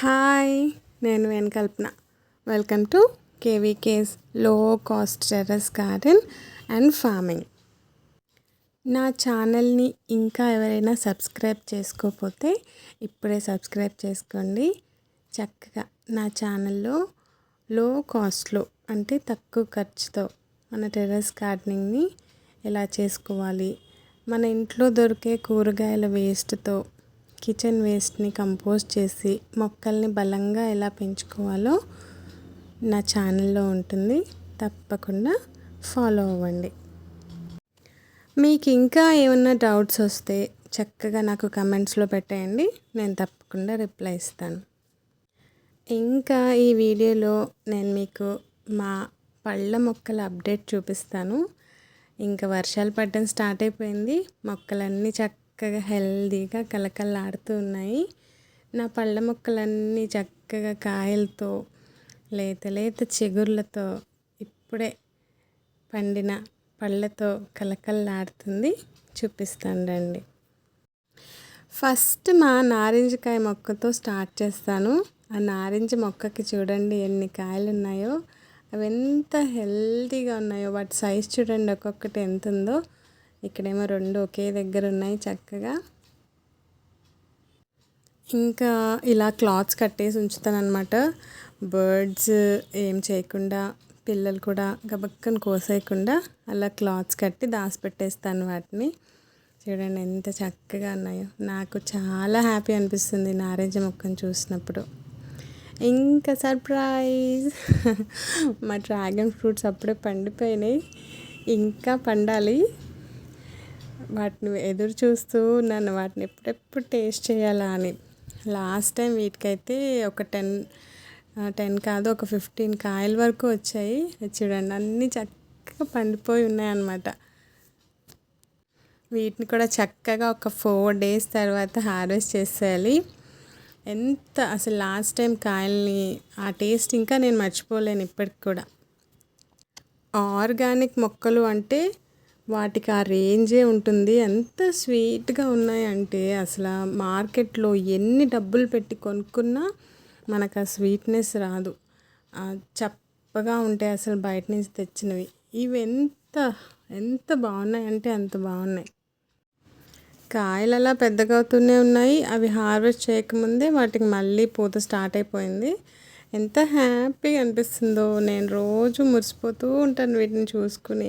Hi నేను వెనకల్పన. Welcome to కేవీకేస్లో cost terrace garden and farming. నా ఛానల్ని ఇంకా ఎవరైనా సబ్స్క్రైబ్ చేసుకోకపోతే ఇప్పుడే సబ్స్క్రైబ్ చేసుకోండి. చక్కగా నా ఛానల్లో లో కాస్ట్లో అంటే తక్కువ ఖర్చుతో మన టెర్రస్ గార్డెనింగ్ని ఎలా చేసుకోవాలి మన ఇంట్లో దొరికే కూరగాయల వేస్ట్తో కిచెన్ వేస్ట్ని కంపోజ్ చేసి మొక్కల్ని బలంగా ఎలా పెంచుకోవాలో నా ఛానల్లో ఉంటుంది. తప్పకుండా ఫాలో అవ్వండి. మీకు ఇంకా ఏమన్నా డౌట్స్ వస్తే చక్కగా నాకు కమెంట్స్లో పెట్టేయండి. నేను తప్పకుండా రిప్లై ఇస్తాను. ఇంకా ఈ వీడియోలో నేను మీకు మా పళ్ళ మొక్కల అప్డేట్ చూపిస్తాను. ఇంకా వర్షాలు పడడం స్టార్ట్ అయిపోయింది. మొక్కలన్నీ చక్క చక్కగా హెల్దీగా కలకల్లాడుతూ ఉన్నాయి. నా పళ్ళ మొక్కలన్నీ చక్కగా కాయలతో లేత లేత చిగుర్లతో ఇప్పుడే పండిన పళ్ళతో కలకల్లాడుతుంది చూపిస్తాను రండి. ఫస్ట్ మా నారింజకాయ మొక్కతో స్టార్ట్ చేస్తాను. ఆ నారింజ మొక్కకి చూడండి ఎన్ని కాయలు ఉన్నాయో అవి ఎంత హెల్తీగా ఉన్నాయో వాటి సైజ్ చూడండి ఒక్కొక్కటి ఎంత ఉందో ఇక్కడేమో రెండు ఒకే దగ్గర ఉన్నాయి చక్కగా. ఇంకా ఇలా క్లాత్స్ కట్టేసి ఉంచుతానమాట బర్డ్స్ ఏం చేయకుండా పిల్లలు కూడా గబక్కని కోసేయకుండా అలా క్లాత్స్ కట్టి దాచిపెట్టేస్తాను వాటిని. చూడండి ఎంత చక్కగా ఉన్నాయో. నాకు చాలా హ్యాపీ అనిపిస్తుంది నారింజ మొక్కను చూసినప్పుడు. ఇంకా సర్ప్రైజ్! మా డ్రాగన్ ఫ్రూట్స్ అప్పుడే పండిపోయినాయి. ఇంకా పండాలి. వాటిని ఎదురు చూస్తూ ఉన్నాను. వాటిని ఎప్పుడెప్పుడు టేస్ట్ చేయాలా అని. లాస్ట్ టైం వీటికైతే ఒక టెన్ టెన్ కాదు ఒక ఫిఫ్టీన్ కాయల వరకు వచ్చాయి. చూడండి అన్నీ చక్కగా పండిపోయి ఉన్నాయన్నమాట. వీటిని కూడా చక్కగా ఒక ఫోర్ డేస్ తర్వాత హార్వెస్ట్ చేసేయాలి. ఎంత అసలు లాస్ట్ టైం కాయల్ని ఆ టేస్ట్ ఇంకా నేను మర్చిపోలేను ఇప్పటికి కూడా. ఆర్గానిక్ మొక్కలు అంటే వాటికి ఆ రేంజే ఉంటుంది. ఎంత స్వీట్గా ఉన్నాయంటే అసలు మార్కెట్లో ఎన్ని డబ్బులు పెట్టి కొనుక్కున్నా మనకు ఆ స్వీట్నెస్ రాదు. చప్పగా ఉంటాయి అసలు బయట నుంచి తెచ్చినవి. ఇవి ఎంత ఎంత బాగున్నాయంటే అంత బాగున్నాయి. కాయలు అలా పెద్దగా అవుతూనే ఉన్నాయి. అవి హార్వెస్ట్ చేయకముందే వాటికి మళ్ళీ పూత స్టార్ట్ అయిపోయింది. ఎంత హ్యాపీగా అనిపిస్తుందో. నేను రోజు మురిసిపోతూ ఉంటాను వీటిని చూసుకుని.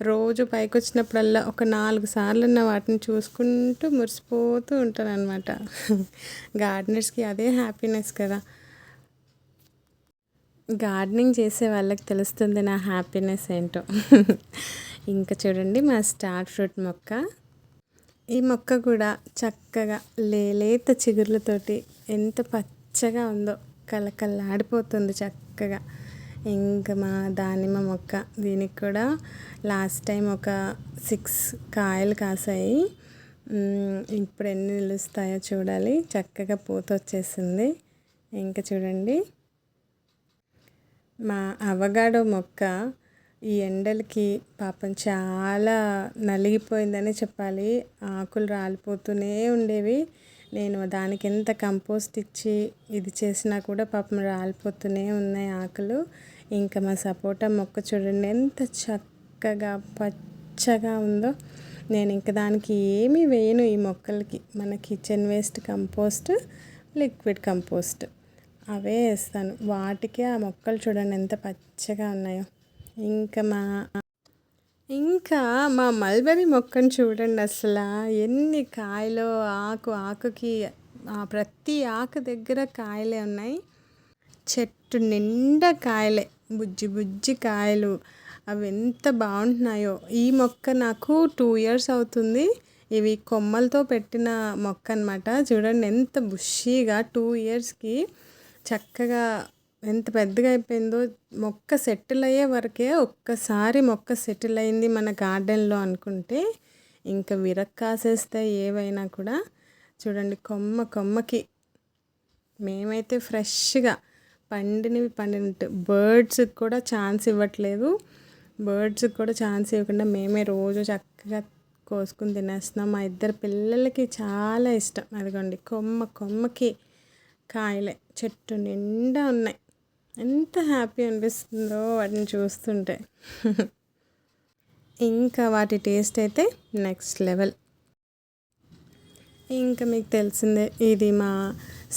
రోజు పైకి వచ్చినప్పుడల్లా ఒక నాలుగు సార్లు ఉన్న వాటిని చూసుకుంటూ మురిసిపోతూ ఉంటాను అనమాట గార్డెనర్స్కి అదే హ్యాపీనెస్ కదా. గార్డెనింగ్ చేసే వాళ్ళకి తెలుస్తుంది నా హ్యాపీనెస్ ఏంటో. ఇంకా చూడండి మా స్టార్ ఫ్రూట్ మొక్క. ఈ మొక్క కూడా చక్కగా లేలేత చిగుర్లతోటి ఎంత పచ్చగా ఉందో కలకల్లాడిపోతుంది చక్కగా. ఇంకా మా దానిమ్మ మొక్క దీనికి కూడా లాస్ట్ టైం ఒక సిక్స్ కాయలు కాసాయి. ఇప్పుడు ఎన్ని నిలుస్తాయో చూడాలి. చక్కగా పూత వచ్చేసింది. ఇంకా చూడండి. మా అవగాడో మొక్క ఈ ఎండలకి పాపం చాలా నలిగిపోయిందని చెప్పాలి. ఆకులు రాలిపోతూనే ఉండేవి. నేను దానికి ఎంత కంపోస్ట్ ఇచ్చి ఇది చేసినా కూడా పాపం రాలిపోతూనే ఉన్నాయి ఆకులు. ఇంకా మా సపోటా మొక్క చూడండి ఎంత చక్కగా పచ్చగా ఉందో. నేను ఇంకా దానికి ఏమీ వేయను ఈ మొక్కలకి. మన kitchen waste compost liquid compost. అవే వేస్తాను. వాటికే ఆ మొక్కలు చూడండి ఎంత పచ్చగా ఉన్నాయో. ఇంకా మా ఇంకా మా మల్బరీ మొక్కను చూడండి అసలు. ఎన్ని కాయలు ఆకు ఆకుకి ప్రతి ఆకు దగ్గర కాయలే ఉన్నాయి. చెట్టు నిండా కాయలే. బుజ్జి బుజ్జి కాయలు. అవి ఎంత బాగుంటున్నాయో. ఈ మొక్క నాకు టూ ఇయర్స్ అవుతుంది. ఇవి కొమ్మలతో పెట్టిన మొక్క అనమాట చూడండి ఎంత బుషీగా టూ ఇయర్స్కి చక్కగా ఎంత పెద్దగా అయిపోయిందో మొక్క సెటిల్ అయ్యే వరకే ఒక్కసారి మొక్క సెటిల్ అయింది మన గార్డెన్లో అనుకుంటే ఇంకా విరక్కాసేస్తే ఏవైనా కూడా చూడండి కొమ్మ కొమ్మకి మేమైతే ఫ్రెష్గా పండినవి పండినట్టు బర్డ్స్కి కూడా ఛాన్స్ ఇవ్వట్లేదు. బర్డ్స్కి కూడా ఛాన్స్ ఇవ్వకుండా మేమే రోజు చక్కగా కోసుకుని తినేస్తున్నాం. మా ఇద్దరు పిల్లలకి చాలా ఇష్టం. అదిగోండి కొమ్మ కొమ్మకి కాయలే. చెట్టు నిండా ఉన్నాయి. ఎంత హ్యాపీ అనిపిస్తుందో వాటిని చూస్తుంటే. ఇంకా వాటి టేస్ట్ అయితే నెక్స్ట్ లెవెల్. ఇంకా మీకు తెలిసిందే ఇది మా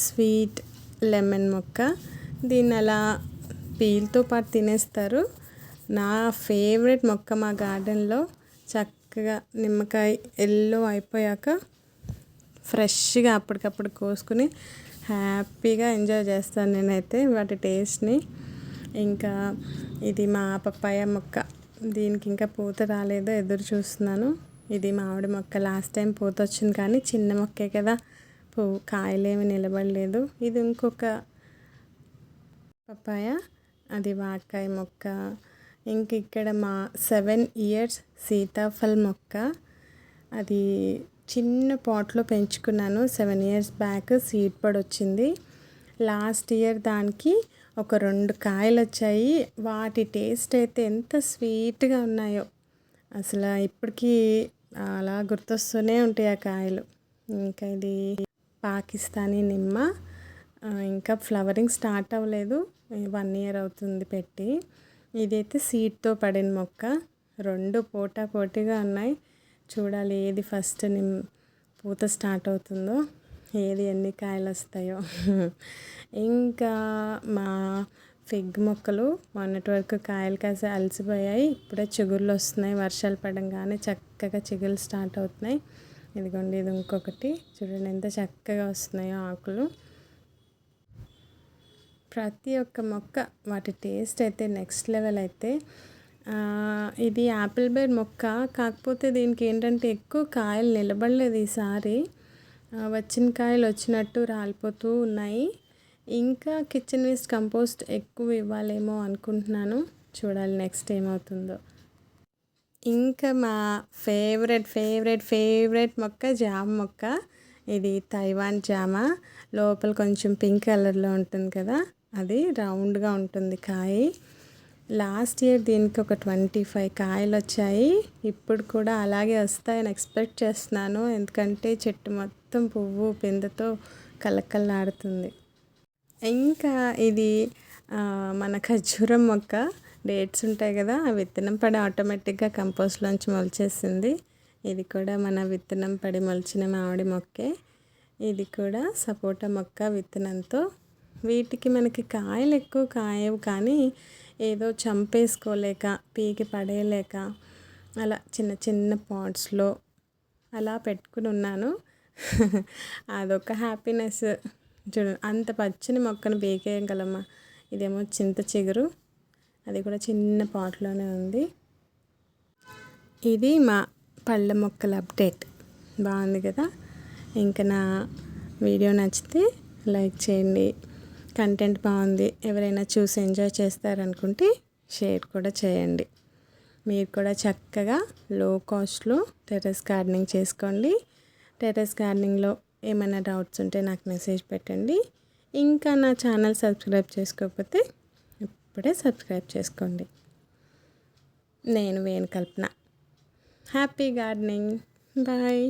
స్వీట్ లెమన్ మొక్క. దీన్ని అలా పీల్తో పాటు తినేస్తారు. నా ఫేవరెట్ మొక్క మా గార్డెన్లో చక్కగా నిమ్మకాయ ఎల్లో అయిపోయాక ఫ్రెష్గా అప్పటికప్పుడు కోసుకుని హ్యాపీగా ఎంజాయ్ చేస్తాను నేనైతే వాటి టేస్ట్ని. ఇంకా ఇది మా పప్పాయ మొక్క. దీనికి ఇంకా పూత రాలేదో ఎదురు చూస్తున్నాను. ఇది మామిడి మొక్క. లాస్ట్ టైం పూత వచ్చింది కానీ చిన్న మొక్కే కదా. పువ్వు కాయలేమి నిలబడలేదు. ఇది ఇంకొక పప్పాయ. అది వాకాయ మొక్క. ఇంక ఇక్కడ మా సెవెన్ ఇయర్స్ సీతాఫల్ మొక్క. అది చిన్న పాట్లో పెంచుకున్నాను సెవెన్ ఇయర్స్ బ్యాక్ సీడ్ పడి వచ్చింది లాస్ట్ ఇయర్ దానికి ఒక రెండు కాయలు వచ్చాయి వాటి టేస్ట్ అయితే ఎంత స్వీట్గా ఉన్నాయో అసలు ఇప్పటికీ అలా గుర్తొస్తూనే ఉంటాయి ఆ కాయలు. ఇంకా ఇది పాకిస్తానీ నిమ్మ. ఇంకా ఫ్లవరింగ్ స్టార్ట్ అవ్వలేదు. వన్ ఇయర్ అవుతుంది పెట్టి. ఇదైతే సీడ్తో పడిన మొక్క. రెండు పోటా పోటీగా ఉన్నాయి. చూడాలి ఏది ఫస్ట్ నిమ్ పూత స్టార్ట్ అవుతుందో ఏది ఎన్ని కాయలు వస్తాయో. ఇంకా మా ఫిగ్ మొక్కలు మొన్నటి వరకు కాయలు కాసి అలసిపోయాయి. ఇప్పుడే చిగుర్లు వస్తున్నాయి వర్షాలు పడంగానే చక్కగా చిగులు స్టార్ట్ అవుతున్నాయి. ఇదిగోండి ఇది ఇంకొకటి. చూడండి ఎంత చక్కగా వస్తున్నాయో ఆకులు. ప్రతి ఒక్క మొక్క వాటి టేస్ట్ అయితే నెక్స్ట్ లెవెల్ అయితే ఇది యాపిల్ బెడ్ మొక్క. కాకపోతే దీనికి ఏంటంటే ఎక్కువ కాయలు నిలబడలేదు ఈసారి. వచ్చిన కాయలు వచ్చినట్టు రాలిపోతూ ఉన్నాయి. ఇంకా కిచెన్ వేస్ట్ కంపోస్ట్ ఎక్కువ ఇవ్వాలేమో అనుకుంటున్నాను. చూడాలి నెక్స్ట్ ఏమవుతుందో. ఇంకా మా ఫేవరెట్ ఫేవరెట్ ఫేవరెట్ మొక్క జామ మొక్క. ఇది తైవాన్ జామ. లోపల కొంచెం పింక్ కలర్లో ఉంటుంది కదా. అది రౌండ్గా ఉంటుంది కాయ. లాస్ట్ ఇయర్ దీనికి ఒక ట్వంటీ ఫైవ్ కాయలు వచ్చాయి. ఇప్పుడు కూడా అలాగే వస్తాయని ఎక్స్పెక్ట్ చేస్తున్నాను. ఎందుకంటే చెట్టు మొత్తం పువ్వు పిందెతో కలకల్లాడుతుంది ఇంకా ఇది మన ఖర్జూరం మొక్క. డేట్స్ ఉంటాయి కదా ఆ విత్తనం పడి ఆటోమేటిక్గా కంపోస్ట్లోంచి మొలిచేసింది. ఇది కూడా మన విత్తనం పడి మొలిచిన మామిడి మొక్కే. ఇది కూడా సపోటా మొక్క విత్తనంతో. వీటికి మనకి కాయలు ఎక్కువ కాయవు కానీ ఏదో చంపేసుకోలేక పీకి పడేయలేక అలా చిన్న చిన్న పాట్స్లో అలా పెట్టుకుని ఉన్నాను. అదొక హ్యాపీనెస్. చూడండి అంత పచ్చని మొక్కను పీకేయగలమ్మా ఇదేమో చింత చిగురు. అది కూడా చిన్న పాట్లోనే ఉంది. ఇది మా పళ్ళ మొక్కల అప్డేట్. బాగుంది కదా? ఇంకా నా వీడియో నచ్చితే లైక్ చేయండి. కంటెంట్ బాగుంది ఎవరైనా చూసి ఎంజాయ్ చేస్తారనుకుంటే షేర్ కూడా చేయండి. మీరు కూడా చక్కగా లో కాస్ట్లో టెర్రస్ గార్డెనింగ్ చేసుకోండి టెర్రస్ గార్డెనింగ్లో ఏమైనా డౌట్స్ ఉంటే నాకు మెసేజ్ పెట్టండి. ఇంకా నా ఛానల్ సబ్స్క్రైబ్ చేసుకోకపోతే ఇప్పుడే సబ్స్క్రైబ్ చేసుకోండి. నేను Venu Kalpana happy gardening bye